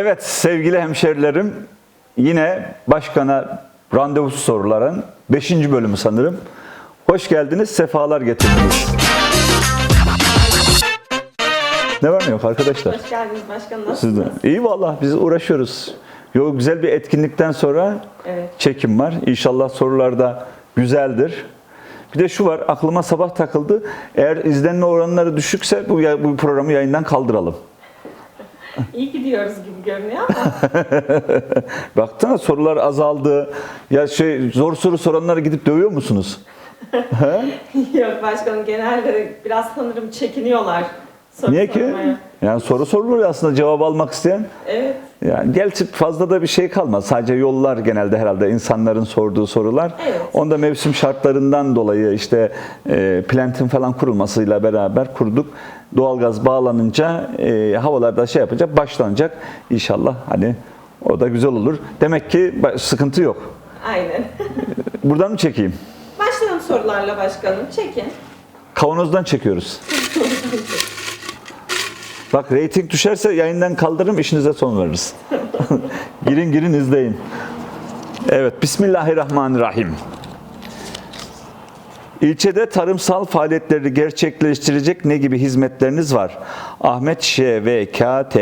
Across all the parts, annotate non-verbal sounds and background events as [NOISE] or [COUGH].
Evet sevgili hemşerilerim yine başkana randevu soruların 5. bölümü sanırım. Hoş geldiniz, sefalar getirdiniz. Ne var ne yok arkadaşlar? Hoş geldiniz başkanım. Siz Nasılsınız? de. İyi vallahi biz uğraşıyoruz. Yo, güzel bir etkinlikten sonra Evet. çekim var. İnşallah sorular da güzeldir. Bir de şu var aklıma sabah takıldı. Eğer izlenme oranları düşükse bu, ya- bu programı yayından kaldıralım. [LAUGHS] İyi gidiyoruz gibi görünüyor ama [LAUGHS] Baksana sorular azaldı. Ya şey zor soru soranlara gidip dövüyor musunuz? [LAUGHS] yok başkanım genelde biraz sanırım çekiniyorlar. Soru Niye ki? Yani soru sorulur aslında cevap almak isteyen. Evet. Yani gerçi fazla da bir şey kalmaz. Sadece yollar genelde herhalde insanların sorduğu sorular. Evet. Onda mevsim şartlarından dolayı işte e, plantin falan kurulmasıyla beraber kurduk. Doğalgaz bağlanınca e, havalarda şey yapacak, başlanacak. İnşallah hani o da güzel olur. Demek ki sıkıntı yok. Aynen. Buradan mı çekeyim? Başlayalım sorularla başkanım. Çekin. Kavanozdan çekiyoruz. [LAUGHS] Bak reyting düşerse yayından kaldırırım işinize son veririz. [LAUGHS] girin girin izleyin. Evet Bismillahirrahmanirrahim. İlçede tarımsal faaliyetleri gerçekleştirecek ne gibi hizmetleriniz var? Ahmet ŞVKT.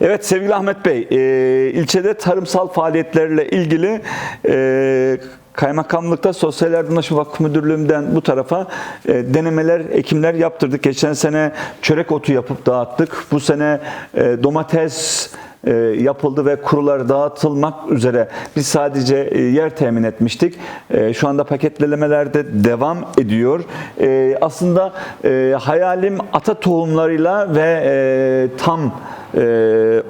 Evet sevgili Ahmet Bey, e, ilçede tarımsal faaliyetlerle ilgili e, Kaymakamlıkta Sosyal Yardımlaşma Vakfı Müdürlüğü'nden bu tarafa e, denemeler, ekimler yaptırdık. Geçen sene çörek otu yapıp dağıttık. Bu sene e, domates e, yapıldı ve kurular dağıtılmak üzere biz sadece e, yer temin etmiştik. E, Şu anda paketlelemeler de devam ediyor. Aslında hayalim ata tohumlarıyla ve tam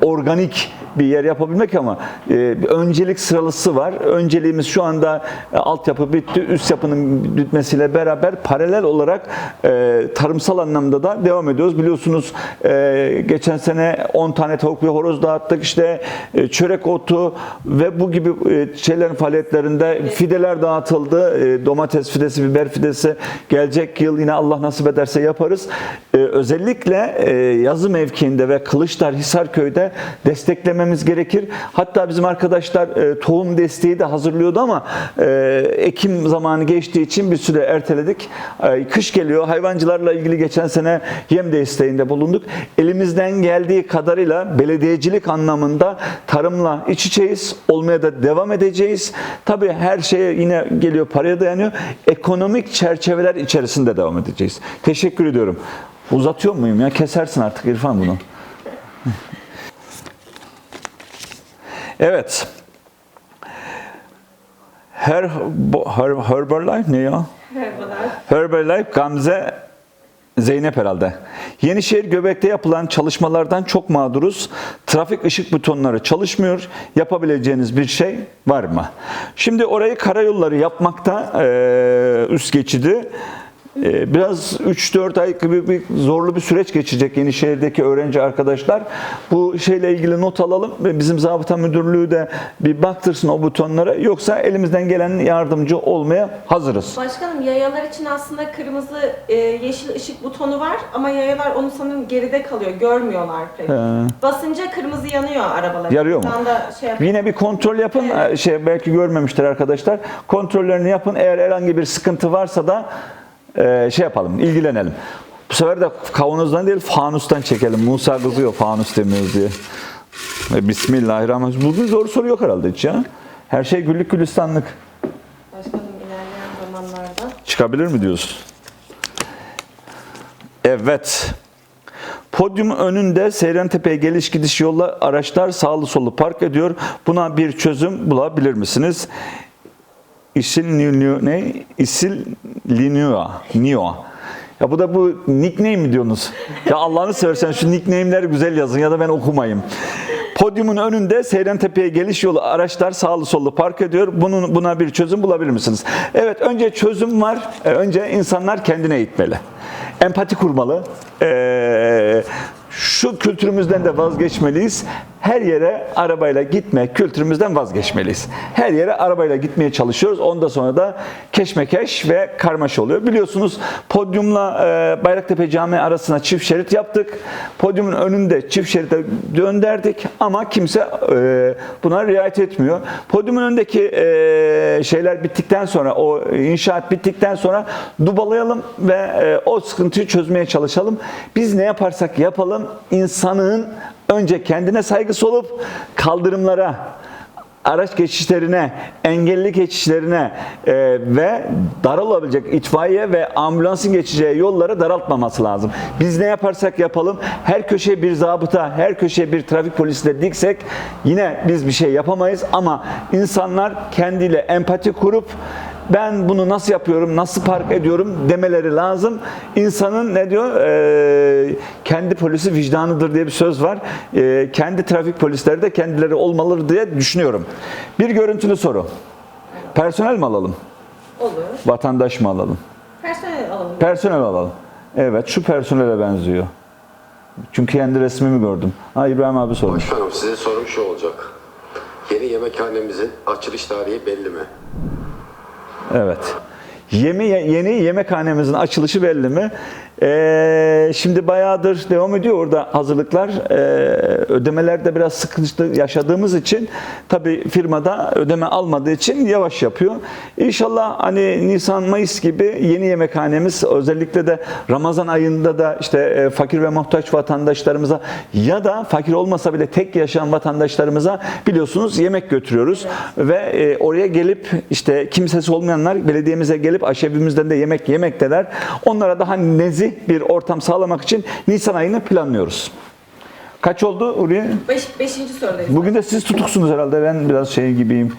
organik bir yer yapabilmek ama e, öncelik sıralısı var. Önceliğimiz şu anda e, altyapı bitti. Üst yapının bitmesiyle beraber paralel olarak e, tarımsal anlamda da devam ediyoruz. Biliyorsunuz e, geçen sene 10 tane tavuk ve horoz dağıttık. İşte e, çörek otu ve bu gibi e, şeylerin faaliyetlerinde fideler dağıtıldı. E, domates fidesi, biber fidesi gelecek yıl yine Allah nasip ederse yaparız. E, özellikle e, yazı mevkiinde ve Kılıçdar Hisarköy'de desteklememiz gerekir. Hatta bizim arkadaşlar e, tohum desteği de hazırlıyordu ama e, Ekim zamanı geçtiği için bir süre erteledik. E, kış geliyor. Hayvancılarla ilgili geçen sene yem desteğinde bulunduk. Elimizden geldiği kadarıyla belediyecilik anlamında tarımla iç içeyiz. Olmaya da devam edeceğiz. Tabii her şeye yine geliyor paraya dayanıyor. Ekonomik çerçeveler içerisinde devam edeceğiz. Teşekkür ediyorum. Uzatıyor muyum ya? Kesersin artık İrfan bunu. Evet. Her, her Herbalife ne ya? Merhabalar. Herbalife Gamze Zeynep herhalde. Yenişehir Göbek'te yapılan çalışmalardan çok mağduruz. Trafik ışık butonları çalışmıyor. Yapabileceğiniz bir şey var mı? Şimdi orayı karayolları yapmakta eee, üst geçidi biraz 3-4 ay gibi bir zorlu bir süreç geçecek Yenişehir'deki öğrenci arkadaşlar. Bu şeyle ilgili not alalım ve bizim zabıta müdürlüğü de bir baktırsın o butonlara. Yoksa elimizden gelen yardımcı olmaya hazırız. Başkanım yayalar için aslında kırmızı e, yeşil ışık butonu var ama yayalar onu sanırım geride kalıyor. Görmüyorlar pek. Basınca kırmızı yanıyor arabalar. Yarıyor mu? Şey Yine bir kontrol yapın. Evet. Şey belki görmemiştir arkadaşlar. Kontrollerini yapın. Eğer herhangi bir sıkıntı varsa da e, şey yapalım, ilgilenelim. Bu sefer de kavanozdan değil fanustan çekelim. Musa kızıyor fanus demiyoruz diye. Ve Bismillahirrahmanirrahim. Bugün zor soru yok herhalde hiç ya. Her şey güllük gülistanlık. Başkanım ilerleyen zamanlarda. Çıkabilir mi diyorsun? Evet. Podyum önünde Seyrantepe'ye geliş gidiş yolla araçlar sağlı sollu park ediyor. Buna bir çözüm bulabilir misiniz? İsil ne? İsil Linua. Nio. Ya bu da bu nickname mi diyorsunuz? Ya Allah'ını seversen şu nickname'leri güzel yazın ya da ben okumayayım. Podyumun önünde Seyrantepe'ye geliş yolu araçlar sağlı sollu park ediyor. Bunun buna bir çözüm bulabilir misiniz? Evet önce çözüm var. Ee, Önce insanlar kendine eğitmeli. Empati kurmalı. Ee, şu kültürümüzden de vazgeçmeliyiz. Her yere arabayla gitme kültürümüzden vazgeçmeliyiz. Her yere arabayla gitmeye çalışıyoruz. Ondan sonra da keşmekeş ve karmaşa oluyor. Biliyorsunuz podyumla e, Bayraktepe Camii arasına çift şerit yaptık. Podyumun önünde çift şerite dönderdik ama kimse e, buna riayet etmiyor. Podyumun önündeki e, şeyler bittikten sonra, o inşaat bittikten sonra dubalayalım ve e, o sıkıntıyı çözmeye çalışalım. Biz ne yaparsak yapalım insanın önce kendine saygısı olup kaldırımlara, araç geçişlerine, engelli geçişlerine e, ve dar olabilecek itfaiye ve ambulansın geçeceği yolları daraltmaması lazım. Biz ne yaparsak yapalım her köşeye bir zabıta, her köşeye bir trafik polisi diksek yine biz bir şey yapamayız ama insanlar kendiyle empati kurup ben bunu nasıl yapıyorum, nasıl park ediyorum demeleri lazım. İnsanın ne diyor? Ee, kendi polisi vicdanıdır diye bir söz var. Ee, kendi trafik polisleri de kendileri olmalıdır diye düşünüyorum. Bir görüntülü soru. Personel mi alalım? Olur. Vatandaş mı alalım? Personel alalım. Personel alalım. Evet, şu personele benziyor. Çünkü kendi resmimi gördüm. Ha İbrahim abi sormuş. Başkanım size sorum şu olacak. Yeni yemekhanemizin açılış tarihi belli mi? Evet. Yemi, yeni yemekhanemizin açılışı belli mi? Ee, şimdi bayağıdır devam ediyor orada hazırlıklar. Ee, ödemelerde biraz sıkıntı yaşadığımız için tabii firmada ödeme almadığı için yavaş yapıyor. İnşallah hani Nisan Mayıs gibi yeni yemekhanemiz özellikle de Ramazan ayında da işte e, fakir ve muhtaç vatandaşlarımıza ya da fakir olmasa bile tek yaşayan vatandaşlarımıza biliyorsunuz yemek götürüyoruz ve e, oraya gelip işte kimsesi olmayanlar belediyemize gelip aşevimizden de yemek yemekteler. Onlara daha nezih bir ortam sağlamak için Nisan ayını planlıyoruz. Kaç oldu Uri? Beş, beşinci sorudayız. Bugün de siz tutuksunuz herhalde. Ben biraz şey gibiyim.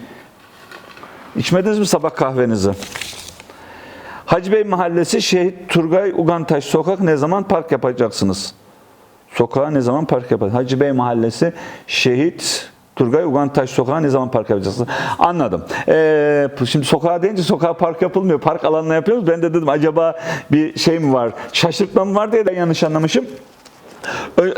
İçmediniz mi sabah kahvenizi? Hacı Bey Mahallesi Şehit Turgay Ugantaş Sokak ne zaman park yapacaksınız? Sokağa ne zaman park yapacaksınız? Hacı Bey Mahallesi Şehit Turgay Ugantaş Sokağı ne zaman park yapacaksınız? Anladım. Ee, şimdi sokağa deyince sokağa park yapılmıyor. Park alanına yapıyoruz. Ben de dedim acaba bir şey mi var? Şaşırtma mı var diye de yanlış anlamışım.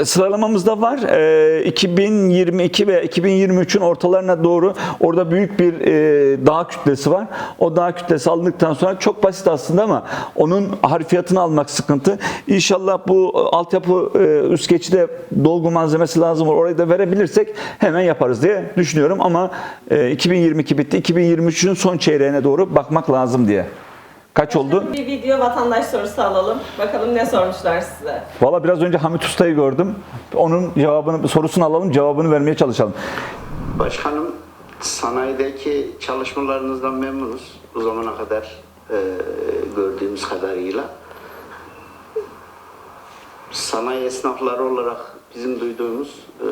Sıralamamızda var. Ee, 2022 ve 2023'ün ortalarına doğru orada büyük bir e, dağ kütlesi var. O dağ kütlesi alındıktan sonra çok basit aslında ama onun harfiyatını almak sıkıntı. İnşallah bu e, altyapı e, üst geçide dolgu malzemesi lazım. Orayı da verebilirsek hemen yaparız diye düşünüyorum ama e, 2022 bitti. 2023'ün son çeyreğine doğru bakmak lazım diye. Kaç oldu? Bir video vatandaş sorusu alalım. Bakalım ne sormuşlar size. Valla biraz önce Hamit Usta'yı gördüm. Onun cevabını, sorusunu alalım, cevabını vermeye çalışalım. Başkanım, sanayideki çalışmalarınızdan memnunuz. Bu zamana kadar e, gördüğümüz kadarıyla. Sanayi esnafları olarak bizim duyduğumuz e,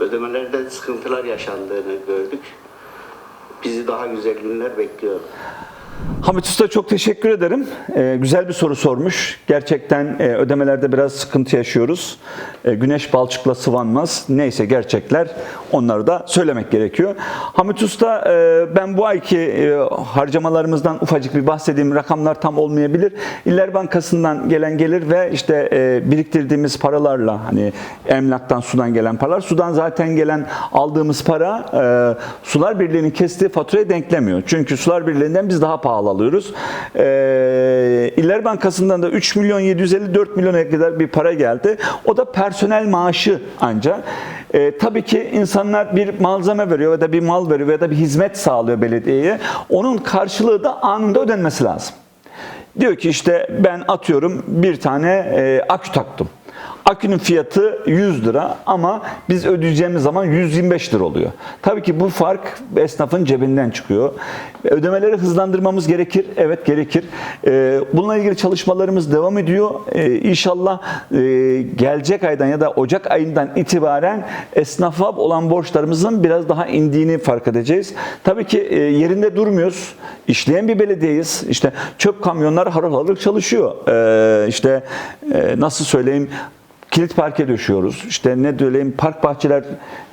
ödemelerde sıkıntılar yaşandığını gördük. Bizi daha güzel günler bekliyor. Hamit Usta çok teşekkür ederim. Ee, güzel bir soru sormuş. Gerçekten e, ödemelerde biraz sıkıntı yaşıyoruz. E, güneş balçıkla sıvanmaz. Neyse gerçekler onları da söylemek gerekiyor. Hamit Usta e, ben bu ayki e, harcamalarımızdan ufacık bir bahsedeyim. Rakamlar tam olmayabilir. İller Bankası'ndan gelen gelir ve işte e, biriktirdiğimiz paralarla hani emlaktan sudan gelen paralar. Sudan zaten gelen aldığımız para e, Sular Birliği'nin kestiği faturaya denklemiyor. Çünkü Sular Birliği'nden biz daha pahalı alıyoruz. E, İller Bankası'ndan da 3 milyon 754 milyona kadar bir para geldi. O da personel maaşı ancak. E, tabii ki insanlar bir malzeme veriyor ya da bir mal veriyor ya da bir hizmet sağlıyor belediyeye. Onun karşılığı da anında ödenmesi lazım. Diyor ki işte ben atıyorum bir tane e, akü taktım. Akünün fiyatı 100 lira ama biz ödeyeceğimiz zaman 125 lira oluyor. Tabii ki bu fark esnafın cebinden çıkıyor. Ödemeleri hızlandırmamız gerekir. Evet gerekir. Ee, Bununla ilgili çalışmalarımız devam ediyor. Ee, İnşallah e, gelecek aydan ya da Ocak ayından itibaren esnafa olan borçlarımızın biraz daha indiğini fark edeceğiz. Tabii ki e, yerinde durmuyoruz. İşleyen bir belediyeyiz. İşte çöp kamyonlar harıl harıl çalışıyor. Ee, İşte e, nasıl söyleyeyim kilit parke döşüyoruz. İşte ne diyeyim park bahçeler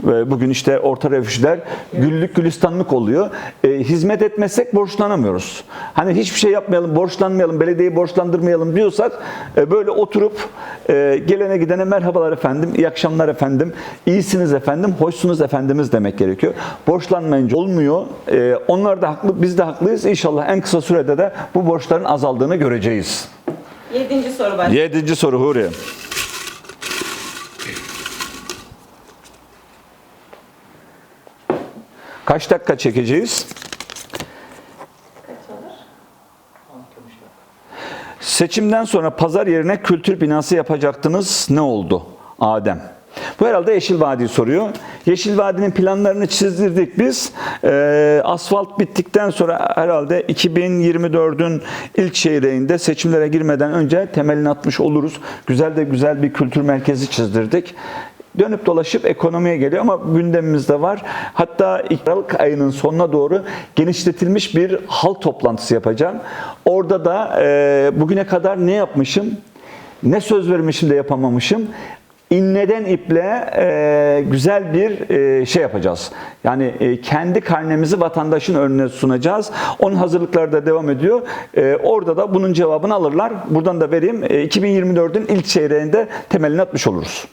e, bugün işte orta refüjler güllük gülistanlık oluyor. E, hizmet etmezsek borçlanamıyoruz. Hani hiçbir şey yapmayalım, borçlanmayalım, belediyeyi borçlandırmayalım diyorsak e, böyle oturup e, gelene gidene merhabalar efendim, iyi akşamlar efendim, iyisiniz efendim, hoşsunuz efendimiz demek gerekiyor. Borçlanmayınca olmuyor. E, onlar da haklı, biz de haklıyız. İnşallah en kısa sürede de bu borçların azaldığını göreceğiz. Yedinci soru başkanım. Yedinci soru Huri. Kaç dakika çekeceğiz? Seçimden sonra pazar yerine kültür binası yapacaktınız. Ne oldu? Adem. Bu herhalde Yeşil Vadi soruyor. Yeşil Vadi'nin planlarını çizdirdik biz. Ee, asfalt bittikten sonra herhalde 2024'ün ilk çeyreğinde seçimlere girmeden önce temelini atmış oluruz. Güzel de güzel bir kültür merkezi çizdirdik. Dönüp dolaşıp ekonomiye geliyor ama gündemimizde var. Hatta Aralık ayının sonuna doğru genişletilmiş bir hal toplantısı yapacağım. Orada da e, bugüne kadar ne yapmışım, ne söz vermişim de yapamamışım. İnneden iple e, güzel bir e, şey yapacağız. Yani e, kendi karnemizi vatandaşın önüne sunacağız. Onun hazırlıkları da devam ediyor. E, orada da bunun cevabını alırlar. Buradan da vereyim. E, 2024'ün ilk çeyreğinde temelini atmış oluruz.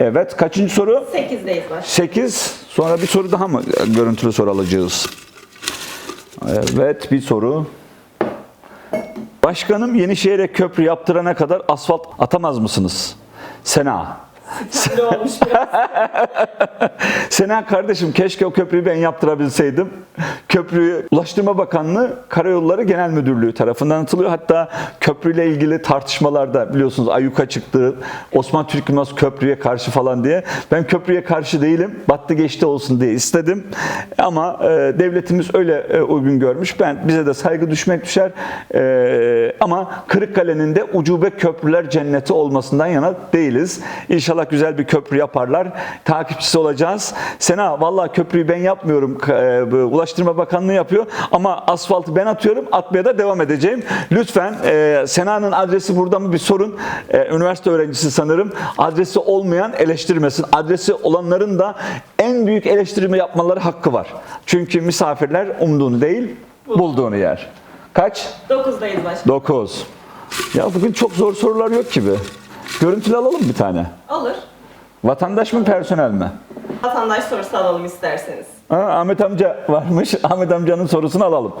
Evet, kaçıncı soru? Sekizdeyiz başkanım. 8. Sonra bir soru daha mı görüntülü soru alacağız? Evet, bir soru. Başkanım Yenişehir'e köprü yaptırana kadar asfalt atamaz mısınız? Sena. Ne olmuş [LAUGHS] biraz? Sena kardeşim keşke o köprüyü ben yaptırabilseydim. Köprüyü Ulaştırma Bakanlığı Karayolları Genel Müdürlüğü tarafından atılıyor. Hatta köprüyle ilgili tartışmalarda biliyorsunuz ayyuka çıktı. Osman Türk Yılmaz köprüye karşı falan diye. Ben köprüye karşı değilim. Battı geçti olsun diye istedim. Ama e, devletimiz öyle e, uygun görmüş. Ben bize de saygı düşmek düşer. E, ama Kırıkkale'nin de ucube köprüler cenneti olmasından yana değiliz. İnşallah güzel bir köprü yaparlar. Takipçisi olacağız. Sena vallahi köprüyü ben yapmıyorum. E, Ulaştırma Bakanlığı yapıyor. Ama asfaltı ben atıyorum. Atmaya da devam edeceğim. Lütfen e, Sena'nın adresi burada mı bir sorun. E, üniversite öğrencisi sanırım. Adresi olmayan eleştirmesin. Adresi olanların da en büyük eleştirme yapmaları hakkı var. Çünkü misafirler umduğunu değil, bulduğunu yer. Kaç? Dokuzdayız başkanım. 9. Ya bugün çok zor sorular yok gibi. Görüntülü alalım bir tane. Olur. Vatandaş mı personel mi? Vatandaş sorusu alalım isterseniz. Ha, Ahmet amca varmış. [LAUGHS] Ahmet amcanın sorusunu alalım.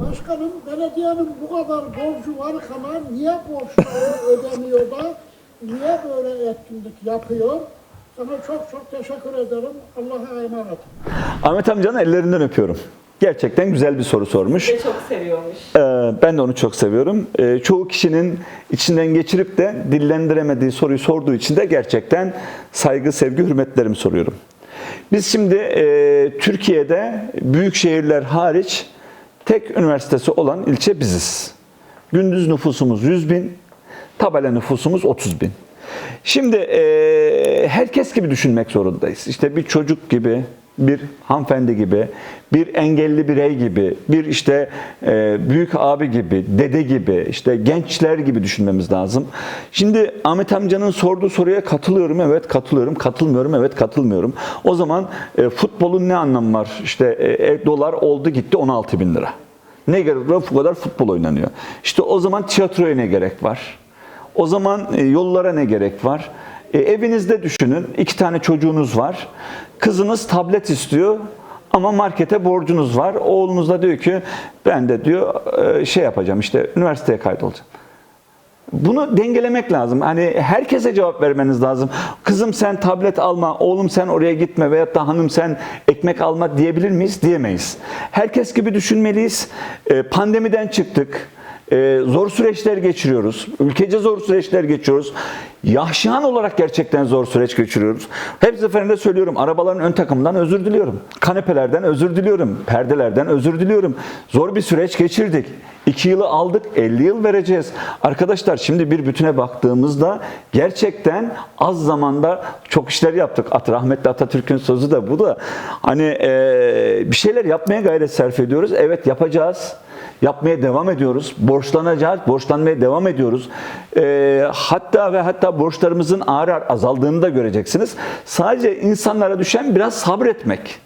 Başkanım belediyenin bu kadar borcu varken niye borçları [LAUGHS] ödemiyor da niye böyle etkinlik yapıyor? Sana çok çok teşekkür ederim. Allah'a emanet. Ahmet amcanın ellerinden öpüyorum. Gerçekten güzel bir soru sormuş. Ve çok seviyormuş. Ee, ben de onu çok seviyorum. Ee, çoğu kişinin içinden geçirip de dillendiremediği soruyu sorduğu için de gerçekten saygı, sevgi, hürmetlerimi soruyorum. Biz şimdi e, Türkiye'de büyük şehirler hariç tek üniversitesi olan ilçe biziz. Gündüz nüfusumuz 100 bin, tabela nüfusumuz 30 bin. Şimdi e, herkes gibi düşünmek zorundayız. İşte bir çocuk gibi, bir hanımefendi gibi, bir engelli birey gibi, bir işte e, büyük abi gibi, dede gibi, işte gençler gibi düşünmemiz lazım. Şimdi Ahmet amcanın sorduğu soruya katılıyorum, evet katılıyorum, katılmıyorum, evet katılmıyorum. O zaman e, futbolun ne anlamı var? İşte e, e, dolar oldu gitti 16 bin lira. Ne gerek var? Bu kadar futbol oynanıyor. İşte o zaman tiyatroya ne gerek var? O zaman e, yollara ne gerek var? E, evinizde düşünün, iki tane çocuğunuz var. Kızınız tablet istiyor ama markete borcunuz var. Oğlunuz da diyor ki ben de diyor e, şey yapacağım işte üniversiteye kaydolacağım. Bunu dengelemek lazım. Hani herkese cevap vermeniz lazım. Kızım sen tablet alma, oğlum sen oraya gitme veyahut da hanım sen ekmek alma diyebilir miyiz? Diyemeyiz. Herkes gibi düşünmeliyiz. Ee, Pandemiden çıktık. Ee, Zor süreçler geçiriyoruz. Ülkece zor süreçler geçiyoruz. Yahşihan olarak gerçekten zor süreç geçiriyoruz. Hep seferinde söylüyorum. Arabaların ön takımından özür diliyorum. Kanepelerden özür diliyorum. Perdelerden özür diliyorum. Zor bir süreç geçirdik. 2 yılı aldık, 50 yıl vereceğiz. Arkadaşlar şimdi bir bütüne baktığımızda gerçekten az zamanda çok işler yaptık. At rahmetli Atatürk'ün sözü de bu da. Hani eee, bir şeyler yapmaya gayret sarf ediyoruz. Evet yapacağız. Yapmaya devam ediyoruz. Borçlanacağız, borçlanmaya devam ediyoruz. Ee, hatta ve hatta borçlarımızın ağır ağır azaldığını da göreceksiniz. Sadece insanlara düşen biraz sabretmek.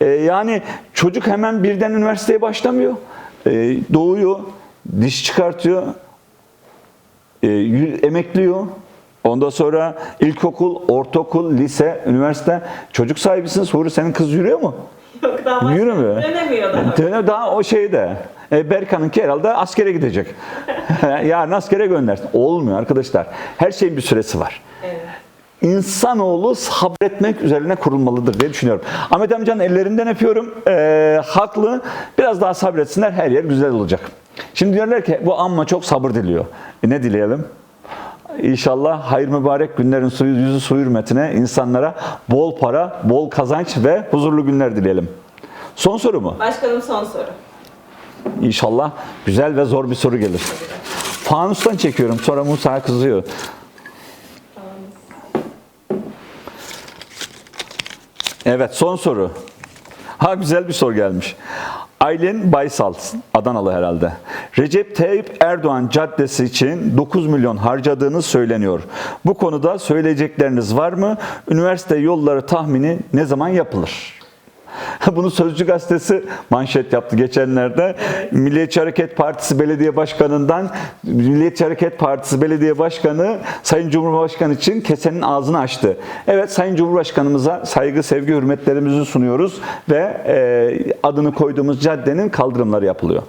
Ee, yani çocuk hemen birden üniversiteye başlamıyor. Ee, doğuyor, diş çıkartıyor, e, emekliyor. Ondan sonra ilkokul, ortaokul, lise, üniversite. Çocuk sahibisin. Soru senin kız yürüyor mu? Yok daha Yürümüyor. Dönemiyor daha. Döne- Daha o şeyde. E, Berkan'ınki herhalde askere gidecek. [LAUGHS] Yarın askere göndersin. Olmuyor arkadaşlar. Her şeyin bir süresi var. Evet. İnsanoğlu sabretmek üzerine kurulmalıdır diye düşünüyorum. Ahmet amcanın ellerinden öpüyorum. Ee, haklı. Biraz daha sabretsinler her yer güzel olacak. Şimdi diyorlar ki bu amma çok sabır diliyor. E ne dileyelim? İnşallah hayır mübarek günlerin suyu, yüzü su hürmetine insanlara bol para, bol kazanç ve huzurlu günler dileyelim. Son soru mu? Başkanım son soru. İnşallah güzel ve zor bir soru gelir. Fanustan çekiyorum. Sonra Musa kızıyor. Evet son soru. Ha güzel bir soru gelmiş. Aylin Baysal, Adanalı herhalde. Recep Tayyip Erdoğan Caddesi için 9 milyon harcadığınız söyleniyor. Bu konuda söyleyecekleriniz var mı? Üniversite yolları tahmini ne zaman yapılır? [LAUGHS] Bunu Sözcü Gazetesi manşet yaptı geçenlerde. Milliyetçi Hareket Partisi Belediye Başkanı'ndan Milliyetçi Hareket Partisi Belediye Başkanı Sayın Cumhurbaşkanı için kesenin ağzını açtı. Evet Sayın Cumhurbaşkanımıza saygı, sevgi, hürmetlerimizi sunuyoruz ve e, adını koyduğumuz caddenin kaldırımları yapılıyor.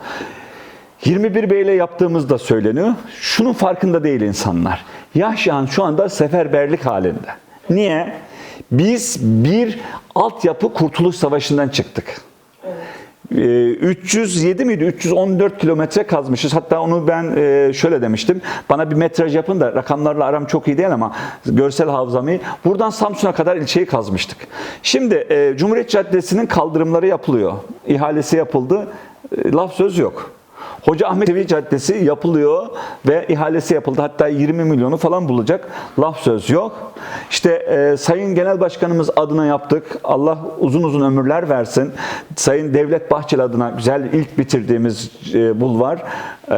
21 Bey ile yaptığımız da söyleniyor. Şunun farkında değil insanlar. Yahşihan şu anda seferberlik halinde. Niye? Biz bir altyapı kurtuluş savaşından çıktık. Ee, 307 miydi? 314 kilometre kazmışız. Hatta onu ben e, şöyle demiştim. Bana bir metraj yapın da rakamlarla aram çok iyi değil ama görsel hafızam. Buradan Samsun'a kadar ilçeyi kazmıştık. Şimdi e, Cumhuriyet Caddesi'nin kaldırımları yapılıyor. İhalesi yapıldı. E, Laf söz yok. Hoca Ahmet Çelebi Caddesi yapılıyor ve ihalesi yapıldı. Hatta 20 milyonu falan bulacak. Laf söz yok. İşte e, Sayın Genel Başkanımız adına yaptık. Allah uzun uzun ömürler versin. Sayın Devlet Bahçeli adına güzel ilk bitirdiğimiz e, bulvar. E,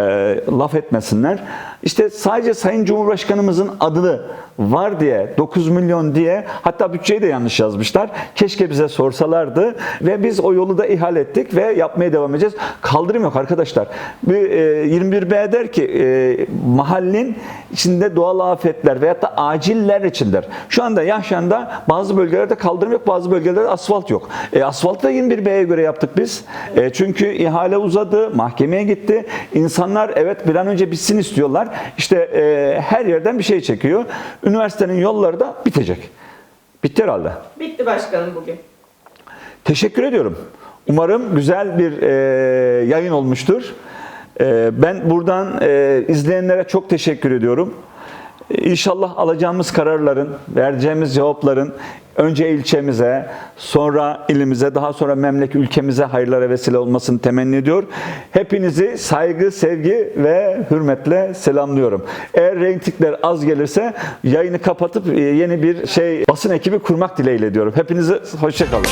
laf etmesinler. İşte sadece Sayın Cumhurbaşkanımızın adını var diye 9 milyon diye hatta bütçeyi de yanlış yazmışlar. Keşke bize sorsalardı ve biz o yolu da ihale ettik ve yapmaya devam edeceğiz. Kaldırım yok arkadaşlar. Bir, e, 21B der ki e, mahallenin içinde doğal afetler veyahut da aciller içindir. Şu anda Yahşan'da bazı bölgelerde kaldırım yok, bazı bölgelerde asfalt yok. E, asfaltı da 21B'ye göre yaptık biz. E, çünkü ihale uzadı, mahkemeye gitti. İnsanlar evet bir an önce bitsin istiyorlar. İşte e, her yerden bir şey çekiyor. Üniversitenin yolları da bitecek. Bitti herhalde. Bitti başkanım bugün. Teşekkür ediyorum. Umarım güzel bir e, yayın olmuştur. E, ben buradan e, izleyenlere çok teşekkür ediyorum. İnşallah alacağımız kararların, vereceğimiz cevapların önce ilçemize, sonra ilimize, daha sonra memleket ülkemize hayırlara vesile olmasını temenni ediyor. Hepinizi saygı, sevgi ve hürmetle selamlıyorum. Eğer reytingler az gelirse yayını kapatıp e, yeni bir şey basın ekibi kurmak dileğiyle diyorum. Hepinize hoşçakalın.